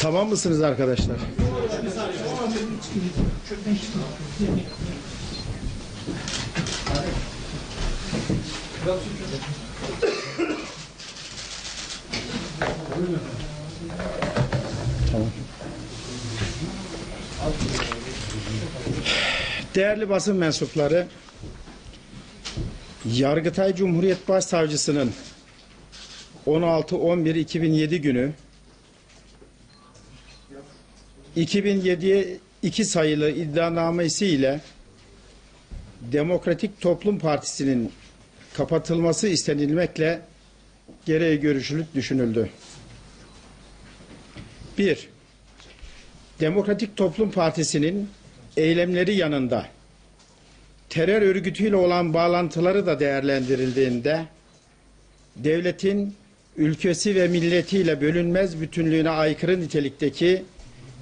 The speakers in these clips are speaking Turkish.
Tamam mısınız arkadaşlar? Tamam. Değerli basın mensupları, Yargıtay Cumhuriyet Başsavcısının 16-11-2007 günü 2007'ye 2 sayılı iddianamesi ile Demokratik Toplum Partisi'nin kapatılması istenilmekle gereği görüşülüp düşünüldü. 1. Demokratik Toplum Partisi'nin eylemleri yanında terör örgütüyle olan bağlantıları da değerlendirildiğinde devletin ülkesi ve milletiyle bölünmez bütünlüğüne aykırı nitelikteki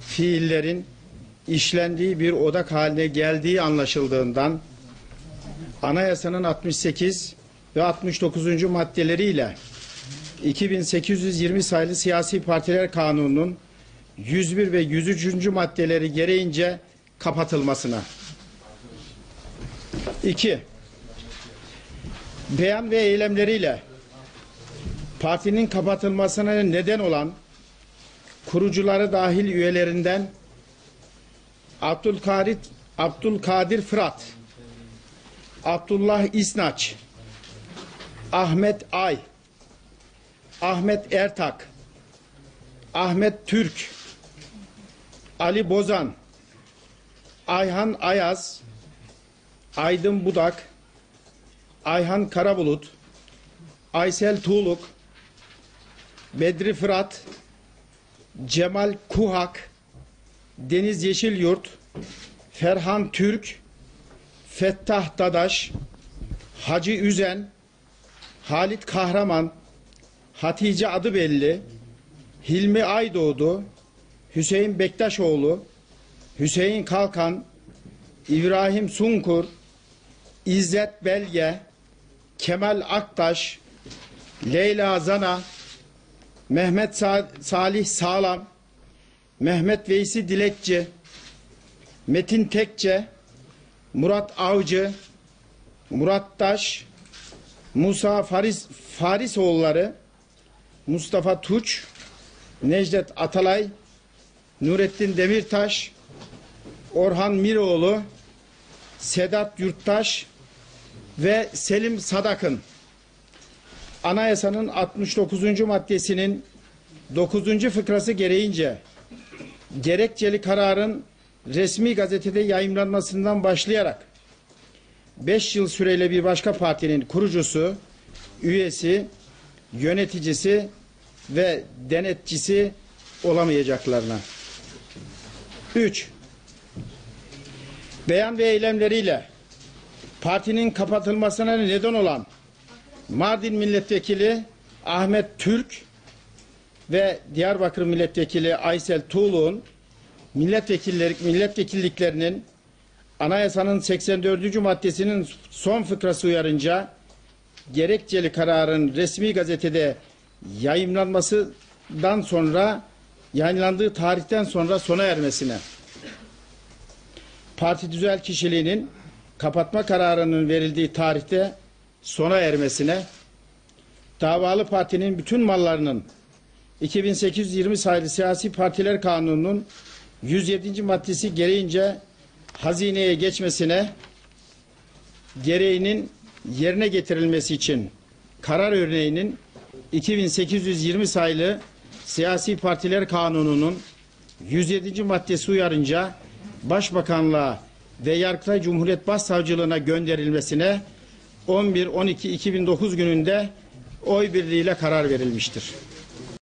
fiillerin işlendiği bir odak haline geldiği anlaşıldığından anayasanın 68 ve 69. maddeleriyle 2820 sayılı siyasi partiler kanununun 101 ve 103. maddeleri gereğince kapatılmasına. 2. Beyan ve eylemleriyle partinin kapatılmasına neden olan kurucuları dahil üyelerinden Abdülkadir, Abdülkadir Fırat, Abdullah İsnaç, Ahmet Ay, Ahmet Ertak, Ahmet Türk, Ali Bozan, Ayhan Ayaz, Aydın Budak, Ayhan Karabulut, Aysel Tuğluk, Bedri Fırat, Cemal Kuhak, Deniz Yeşilyurt, Ferhan Türk, Fettah Dadaş, Hacı Üzen, Halit Kahraman, Hatice Adıbelli, Hilmi Aydoğdu, Hüseyin Bektaşoğlu, Hüseyin Kalkan, İbrahim Sunkur, İzzet Belge, Kemal Aktaş, Leyla Zana, Mehmet Sa- Salih Sağlam, Mehmet Veysi Dilekçi, Metin Tekçe, Murat Avcı, Murat Taş, Musa Faris Farisoğulları, Mustafa Tuç, Necdet Atalay, Nurettin Demirtaş, Orhan Miroğlu, Sedat Yurttaş ve Selim Sadak'ın Anayasanın 69. maddesinin 9. fıkrası gereğince gerekçeli kararın resmi gazetede yayımlanmasından başlayarak 5 yıl süreyle bir başka partinin kurucusu, üyesi, yöneticisi ve denetçisi olamayacaklarına. 3. Beyan ve eylemleriyle partinin kapatılmasına neden olan Mardin Milletvekili Ahmet Türk ve Diyarbakır Milletvekili Aysel Tuğlu'nun milletvekilleri, milletvekilliklerinin anayasanın 84. maddesinin son fıkrası uyarınca gerekçeli kararın resmi gazetede yayımlanmasından sonra yayınlandığı tarihten sonra sona ermesine parti düzel kişiliğinin kapatma kararının verildiği tarihte sona ermesine davalı partinin bütün mallarının 2820 sayılı siyasi partiler kanununun 107. maddesi gereğince hazineye geçmesine gereğinin yerine getirilmesi için karar örneğinin 2820 sayılı siyasi partiler kanununun 107. maddesi uyarınca Başbakanlığa ve Yargıtay Cumhuriyet Başsavcılığına gönderilmesine 11-12-2009 gününde oy birliğiyle karar verilmiştir.